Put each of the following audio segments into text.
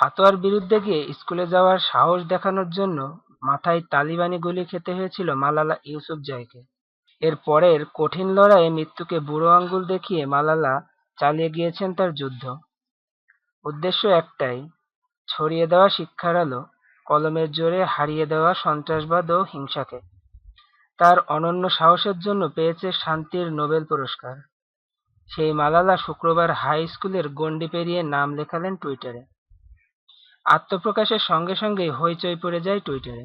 ফতোয়ার বিরুদ্ধে গিয়ে স্কুলে যাওয়ার সাহস দেখানোর জন্য মাথায় তালিবানি গুলি খেতে হয়েছিল মালালা ইউসুফজাইকে এর পরের কঠিন লড়াইয়ে মৃত্যুকে বুড়ো আঙ্গুল দেখিয়ে মালালা চালিয়ে গিয়েছেন তার যুদ্ধ। উদ্দেশ্য একটাই, ছড়িয়ে দেওয়া শিক্ষার আলো, কলমের জোরে হারিয়ে দেওয়া সন্ত্রাসবাদ ও হিংসাকে। তার অনন্য সাহসের জন্য পেয়েছে শান্তির নোবেল পুরস্কার। সেই মালালা শুক্রবার হাই স্কুলের গণ্ডি পেরিয়ে নাম লেখালেন টুইটারে। আত্মপ্রকাশের সঙ্গে সঙ্গেই হইচই পড়ে যায় টুইটারে।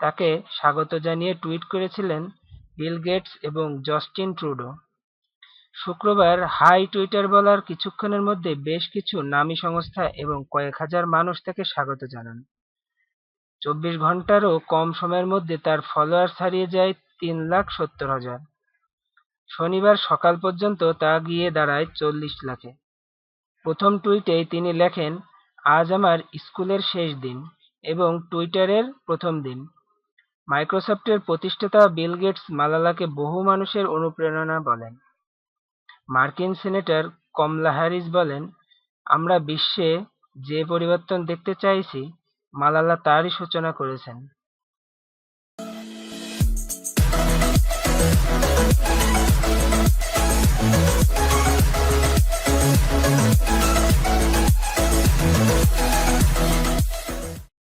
তাকে স্বাগত জানিয়ে টুইট করেছিলেন বিল গেটস এবং জস্টিন ট্রুডো। শুক্রবার হাই টুইটার বলার কিছুক্ষণের মধ্যে বেশ কিছু নামী সংস্থা এবং কয়েক হাজার মানুষ তাকে স্বাগত জানান। চব্বিশ ঘন্টারও কম সময়ের মধ্যে তার ফলোয়ার্স হারিয়ে যায় তিন লাখ সত্তর হাজার। শনিবার সকাল পর্যন্ত তা গিয়ে দাঁড়ায় চল্লিশ লাখে। প্রথম টুইটেই তিনি লেখেন আজ আমার স্কুলের শেষ দিন এবং টুইটারের প্রথম দিন। মাইক্রোসফটের প্রতিষ্ঠাতা বিল গেটস মালালাকে বহু মানুষের অনুপ্রেরণা বলেন। মার্কিন সিনেটর কমলা হ্যারিস বলেন, আমরা বিশ্বে যে পরিবর্তন দেখতে চাইছি, মালালা তারই সূচনা করেছেন।